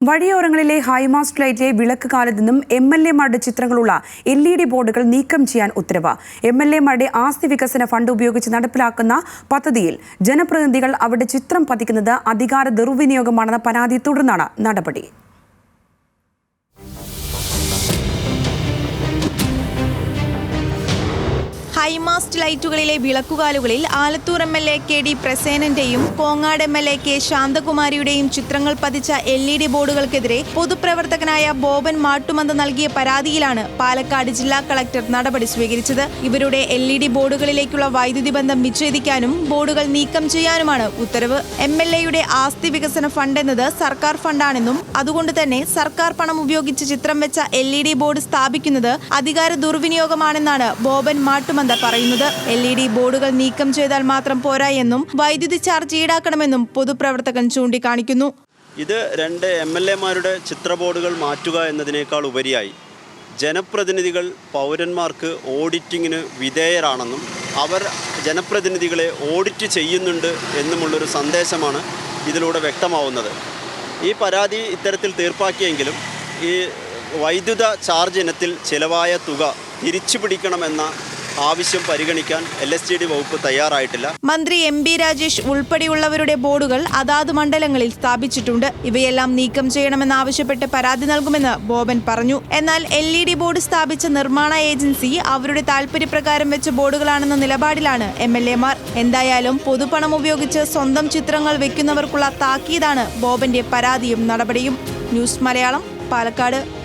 വഴിയോരങ്ങളിലെ high mast ലൈറ്റിലെ വിളക്ക് കാലത്ത് നിന്നും എം എൽ എമാരുടെ ചിത്രങ്ങളുള്ള എൽ ഇ ഡി ബോർഡുകൾ നീക്കം ചെയ്യാൻ ഉത്തരവ്. എം എൽ എമാരുടെ ആസ്തി വികസന ഫണ്ട് ഉപയോഗിച്ച് നടപ്പിലാക്കുന്ന പദ്ധതിയിൽ ജനപ്രതിനിധികൾ അവരുടെ ചിത്രം പതിക്കുന്നത് അധികാര ദുർവിനിയോഗമാണെന്ന പരാതി തുടർന്നാണ് നടപടി. ഹൈമാസ്റ്റ് ലൈറ്റുകളിലെ വിളക്കുകാലുകളിൽ Alathur M L A K D പ്രസേനന്റെയും Kongad M L A K ശാന്തകുമാരിയുടെയും ചിത്രങ്ങൾ പതിച്ച എൽ ഇ ഡി ബോർഡുകൾക്കെതിരെ പൊതുപ്രവർത്തകനായ ബോബൻ മാട്ടുമന്ത് നൽകിയ പരാതിയിലാണ് പാലക്കാട് ജില്ലാ കളക്ടർ നടപടി സ്വീകരിച്ചത്. ഇവരുടെ എൽ ഇ ഡി ബോർഡുകളിലേക്കുള്ള വൈദ്യുതി ബന്ധം വിച്ഛേദിക്കാനും ബോർഡുകൾ നീക്കം ചെയ്യാനുമാണ് ഉത്തരവ്. എം എൽ എയുടെ ആസ്തി വികസന ഫണ്ട് എന്നത് സർക്കാർ ഫണ്ടാണെന്നും അതുകൊണ്ട് തന്നെ സർക്കാർ പണം ഉപയോഗിച്ച് ചിത്രം വെച്ച എൽ ഇ ഡി ബോർഡ് സ്ഥാപിക്കുന്നത് അധികാര ദുർവിനിയോഗമാണെന്നാണ് ബോബൻ മാട്ടുമന്ത പറയുന്നത്. എൽ ഇ ഡി ബോർഡുകൾ നീക്കം ചെയ്താൽ മാത്രം പോരാ എന്നും വൈദ്യുതി ചാർജ് ഈടാക്കണമെന്നും പൊതുപ്രവർത്തകൻ ചൂണ്ടിക്കാണിക്കുന്നു. ഇത് രണ്ട് എം എൽ എമാരുടെ ചിത്രബോർഡുകൾ മാറ്റുക എന്നതിനേക്കാൾ ഉപരിയായി. ജനപ്രതിനിധികൾ പൗരന്മാർക്ക് ഓഡിറ്റിങ്ങിന് വിധേയരാണെന്നും അവർ ജനപ്രതിനിധികളെ ഓഡിറ്റ് ചെയ്യുന്നുണ്ട് എന്നുമുള്ളൊരു സന്ദേശമാണ് ഇതിലൂടെ വ്യക്തമാവുന്നത്. ഈ പരാതി ഇത്തരത്തിൽ തീർപ്പാക്കിയെങ്കിലും ഈ വൈദ്യുത ചാർജ് ഇനത്തിൽ ചിലവായ തുക തിരിച്ചു പിടിക്കണമെന്ന ആവശ്യം പരിഗണിക്കാൻ എൽ എസ് ഡി വകുപ്പ് തയ്യാറായിട്ടില്ല. മന്ത്രി എം ബി രാജേഷ് ഉൾപ്പെടെയുള്ളവരുടെ ബോർഡുകൾ അതാത് മണ്ഡലങ്ങളിൽ സ്ഥാപിച്ചിട്ടുണ്ട്. ഇവയെല്ലാം നീക്കം ചെയ്യണമെന്നാവശ്യപ്പെട്ട് പരാതി നൽകുമെന്ന് ബോബൻ പറഞ്ഞു. എന്നാൽ എൽ ഇ ഡി ബോർഡ് സ്ഥാപിച്ച നിർമ്മാണ ഏജൻസി അവരുടെ താൽപര്യപ്രകാരം വെച്ച ബോർഡുകളാണെന്ന നിലപാടിലാണ് എം എൽ എമാർ എന്തായാലും പൊതുപണം ഉപയോഗിച്ച് സ്വന്തം ചിത്രങ്ങൾ വെക്കുന്നവർക്കുള്ള താക്കീതാണ് ബോബന്റെ പരാതിയും നടപടിയും. ന്യൂസ് മലയാളം പാലക്കാട്.